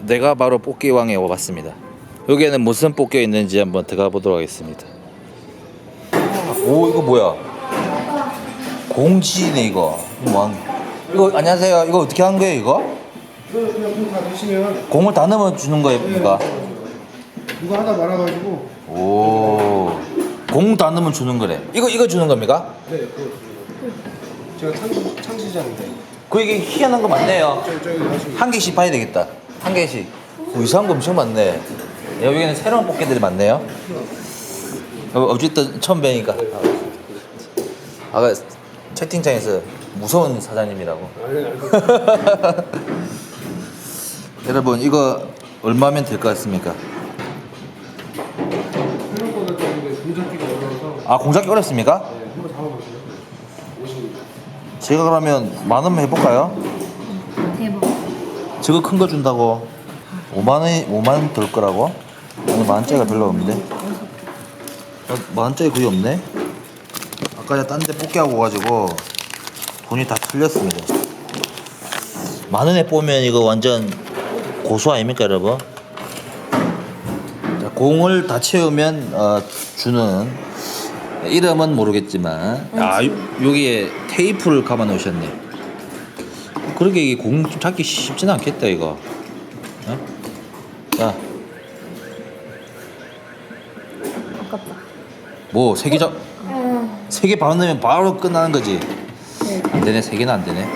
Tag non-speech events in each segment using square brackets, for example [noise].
내가 바로 뽑기왕에 와봤습니다. 여기에는 무슨 뽑기가 있는지 한번 들어가 보도록 하겠습니다. 오 이거 뭐야? 공지네 이거. 이거 뭐 이거 안녕하세요. 이거 어떻게 하는 거예요 이거? 그거 그냥 공다 드시면 공을 다 넣어 주는 거입니까? 누가 하다 말아가지고 오. 공 다 넣으면 주는 거래. 이거 이거 주는 겁니까? 네, 그 제가 창, 창시자인데 그 이게 희한한 거 맞네요. 저기 저기 한 개씩 봐야 되겠다. 한 개씩. 오, 이상한 거 엄청 많네. 여기는 새로운 뽑기들이 많네요. 어, 어쨌든 처음 뵈니까. 아까 채팅창에서 무서운 사장님이라고. [laughs] 여러분 이거 얼마면 될 것 같습니까? 아 공작기 어렵습니까? 네, 한번 잡아보세요 50입니다 제가 그러면 만 원만 해볼까요? 대박. 저거 큰 거 준다고. 5만 원이 5만 원 들 거라고? 오늘 만 원짜리가 별로 없는데. 어, 만 원짜리 거의 없네. 아까 제가 딴 데 뽑기 하고 가지고 돈이 다 틀렸습니다. 만 원에 보면 이거 완전 고수 아닙니까 여러분? 자, 공을 다 채우면 어, 주는 이름은 모르겠지만. 아 요- 여기에 테이프를 감아 놓으셨네 그러게 이게 공좀 잡기 쉽지는 않겠다 이거. 어? 자, 아깝다. 뭐 세개 잡, 어. 세개 바로 넣으면 바로 끝나는 거지. 네. 안 되네, 세 개는 안 되네.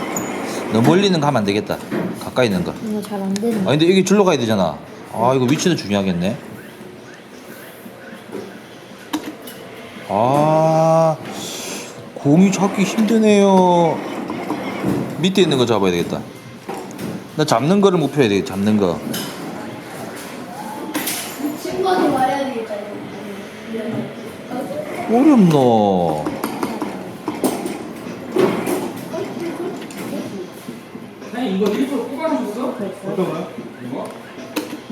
너무 멀리 있는 거 하면 안 되겠다. 가까이 있는 거. 이거 잘 안 되네. 아 근데 여기 줄로 가야 되잖아. 아 이거 위치도 중요하겠네. 아 공이 잡기 힘드네요. 밑에 있는 거 잡아야 되겠다. 나 잡는 거를 목표해야 돼. 잡는 거. 친구한테 말해야 되겠다. 어렵노. 어떤 거요? 이거?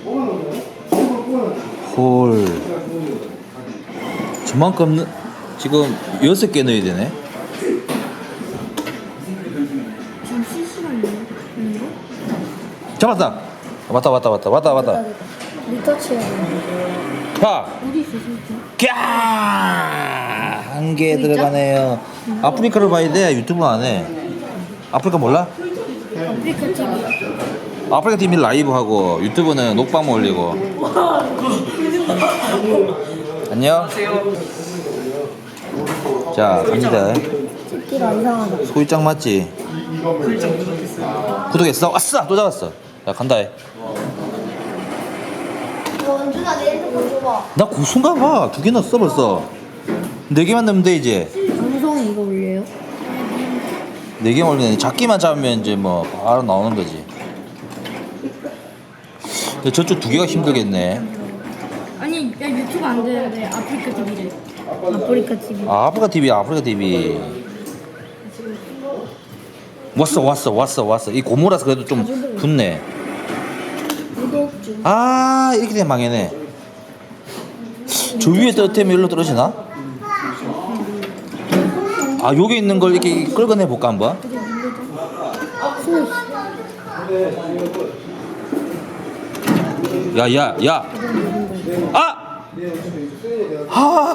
뽑아놓은 거요? 일부러 뽑아놨죠 홀. 저만큼 넣- 지금 여섯 개 넣어야 되네. 잡았다. 아, 왔다 왔다 왔다 왔다 왔다. 리터치해야 되는데. 자. 한 개 들어가네요. 아프리카로 봐야 돼. 유튜브 안 해. 아프리카 몰라? 아프리카 TV. 아프리카 TV 라이브 하고 유튜브는 녹방 올리고. 안녕. 자 갑니다. 소일장 맞지? 구독했어? 아싸 또 잡았어. 야 간다 해. 원준아, 내 핸드폰 줘봐. 나 고수인가 봐. 두개 넣었어 벌써. 네 개만 넣으면 돼 이제. 방송에 이거 올려요? 네개 올리네. 작기만 잡으면 이제 뭐 바로 나오는 거지. 근데 저쪽 두 개가 힘들겠네. 아니, 야, 유튜브 안 돼. 아프리카 TV래. 아프리카 TV. 아, 아프리카 TV, 아프리카 TV. 왔어, 왔어, 왔어, 왔어. 이 고무라서 그래도 좀 붙네. 아, 이렇게 되면 망해네. 저 위에 떠트면 일로 떨어지나? 아, 여기 있는 걸 이렇게 끌어내 볼까 한번? 소. 야, 야, 야. 아! 아,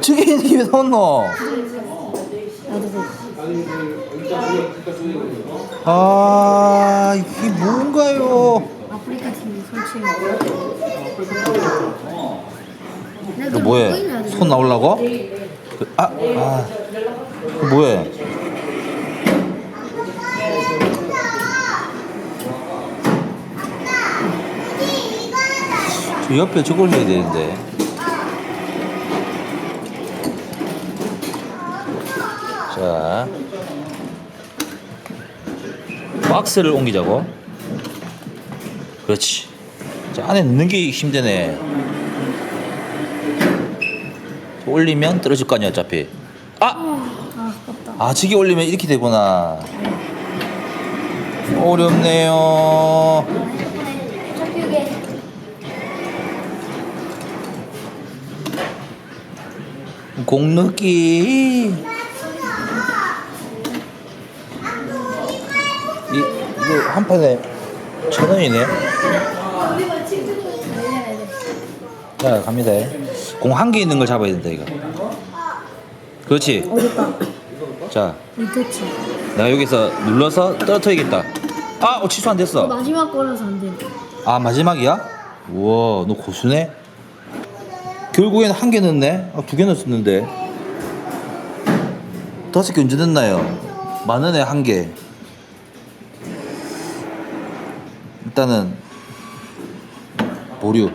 저기 있는 게왜 넣었노? 아, 이게 뭔가요? 너 뭐해? 손 나오려고? 그, 아, 아, 그 뭐해? 저 옆에 저걸 해야 되는데. 자, 박스를 옮기자고. 그렇지. 자, 안에 넣는 게 힘드네. 올리면 떨어질 거 아니야 어차피. 아! 아, 저기 올리면 이렇게 되구나. 어렵네요. 공 넣기. 이, 이거 한 판에 천 원이네 자 갑니다. 공 한 개 있는 걸 잡아야 된다 이거. 그렇지? 어렵다. 자. 이터치. 내가 여기서 눌러서 떨어뜨리겠다. 아 어, 취소 안 됐어. 마지막 거라서 안 돼. 아 마지막이야? 우와 너 고수네? 결국엔 한 개 넣었네? 아, 두 개 넣었었는데. 다섯 개 언제 넣나요? 만 원에 한 개. 일단은 보류